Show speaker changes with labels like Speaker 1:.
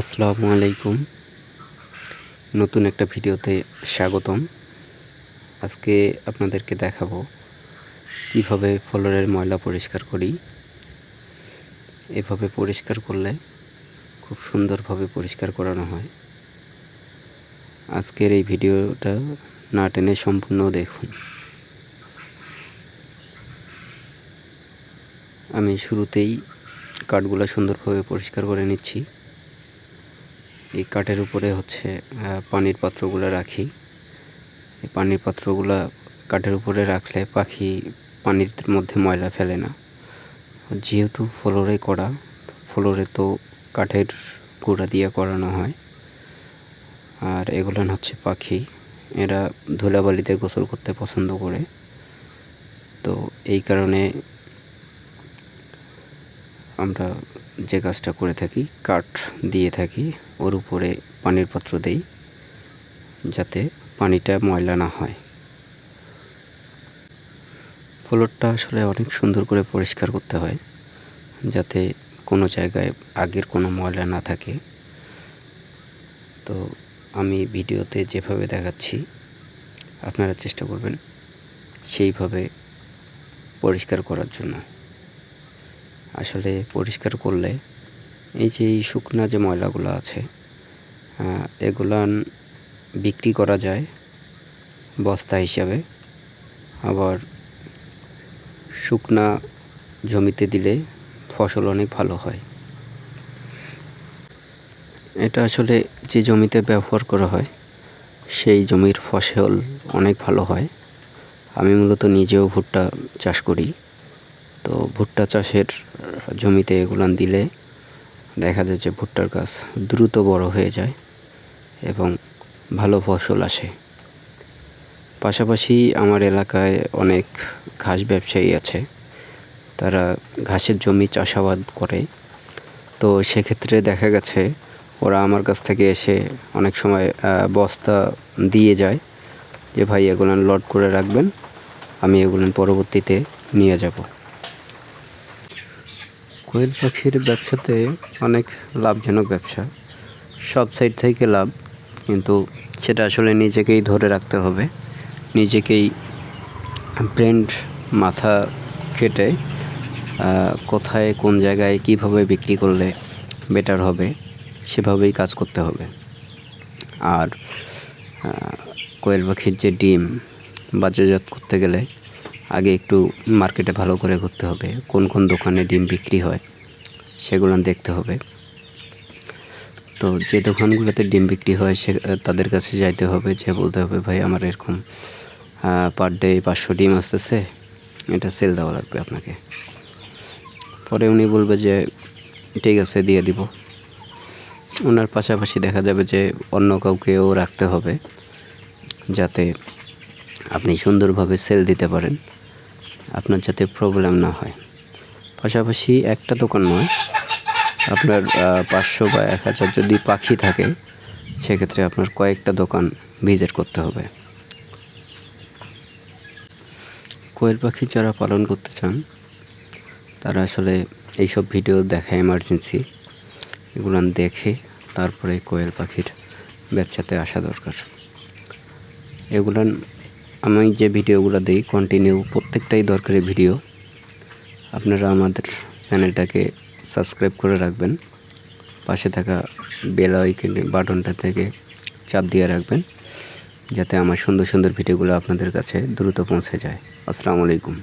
Speaker 1: আসসালামু আলাইকুম। নতুন একটা ভিডিওতে স্বাগতম। আজকে আপনাদেরকে দেখাবো কীভাবে ফ্লোরের ময়লা পরিষ্কার করি। এভাবে পরিষ্কার করলে খুব সুন্দরভাবে পরিষ্কার করানো হয়। আজকের এই ভিডিওটা না টেনে সম্পূর্ণ দেখুন। আমি শুরুতেই কাঠগুলো সুন্দরভাবে পরিষ্কার করে নিচ্ছি। এই কাঠের উপরে হচ্ছে পানির পাত্রগুলো রাখি। এই পানির পাত্রগুলো কাঠের উপরে রাখলে পাখি পানির মধ্যে ময়লা ফেলে না। যেহেতু ফ্লোরে করা, ফ্লোরে তো কাঠের গুঁড়া দিয়ে করানো হয়। আর এগুলো হচ্ছে পাখি, এরা ধুলাবালিতে গোসল করতে পছন্দ করে। তো এই কারণে আমরা যে কাজটা করে থাকি, কাঠ দিয়ে থাকি, ওর উপরে পানির পাত্র দেই, যাতে পানিটা ময়লা না হয়। ফ্লোরটা আসলে অনেক সুন্দর করে পরিষ্কার করতে হয়, যাতে কোনো জায়গায় আগের কোনো ময়লা না থাকে। তো আমি ভিডিওতে যেভাবে দেখাচ্ছি, আপনারা চেষ্টা করবেন সেইভাবে পরিষ্কার করার জন্য। আসলে পরিষ্কার করলে এই যে এই শুকনা যে ময়লাগুলো আছে এগুলান বিক্রি করা যায় বস্তা হিসাবে। আবার শুকনা জমিতে দিলে ফসল অনেক ভালো হয়। এটা আসলে যে জমিতে ব্যবহার করা হয়, সেই জমির ফসল অনেক ভালো হয়। আমি মূলত নিজেও ভুট্টা চাষ করি। তো ভুট্টা চাষের জমিতে এগুলান দিলে দেখা যায় যে ভুট্টার গাছ দ্রুত বড় হয়ে যায় এবং ভালো ফসল আসে। পাশাপাশি আমার এলাকায় অনেক ঘাস ব্যবসায়ী আছে, তারা ঘাসের জমি চাষাবাদ করে। তো সেক্ষেত্রে দেখা গেছে ওরা আমার কাছ থেকে এসে অনেক সময় বস্তা দিয়ে যায় যে, ভাই এগুলো লোড করে রাখবেন, আমি এগুলো পরবর্তীতে নিয়ে যাব। কোয়েল পাখির ব্যবসাতে অনেক লাভজনক ব্যবসা। সব সাইড থেকে লাভ কিন্তু সেটা আসলে নিজেকেই ধরে রাখতে হবে। নিজেকেই ব্র্যান্ড মাথা আহ, কোথায় কোন জায়গায় কীভাবে বিক্রি করলে বেটার হবে সেভাবেই কাজ করতে হবে। আর কোয়েল পাখির যে ডিম বাজারজাত করতে গেলে আগে একটু মার্কেটে ভালো করে ঘুরতে হবে, কোন কোন দোকানে ডিম বিক্রি হয় সেগুলো দেখতে হবে। তো যে দোকানগুলোতে ডিম বিক্রি হয় সে, তাদের কাছে যাইতে হবে, যে বলতে হবে, ভাই, আমার এরকম পার ডে পাঁচশো ডিম আসতেছে, এটা সেল দেওয়া লাগবে আপনাকে। পরে উনি বলবে যে, ঠিক আছে, দিয়ে দিব। ওনার পাশাপাশি দেখা যাবে যে অন্য কাউকেও রাখতে হবে, যাতে আপনি সুন্দরভাবে সেল দিতে পারেন। আপনার যাতে প্রবলেম না হয়। পাশাপাশি একটা দোকান নয়, আপনার পাঁচশো বা এক হাজার যদি পাখি থাকে, সেক্ষেত্রে আপনার কয়েকটা দোকান ভিজিট করতে হবে। কোয়েল পাখি যারা পালন করতে চান, তারা আসলে এইসব ভিডিও দেখা এমার্জেন্সি এগুলো দেখে তারপরে কোয়েল পাখির ব্যবসাতে আসা দরকার। এগুলান আমি যে ভিডিওগুলো দিই কন্টিনিউ প্রত্যেকটাই দরকারি ভিডিও, আপনারা আমাদের চ্যানেলটাকে সাবস্ক্রাইব করে রাখবেন। পাশে থাকা বেল আইকন বাটনটা থেকে চাপ দিয়ে রাখবেন, যাতে আমার সুন্দর সুন্দর ভিডিওগুলো আপনাদের কাছে দ্রুত পৌঁছে যায়। আসসালামু আলাইকুম।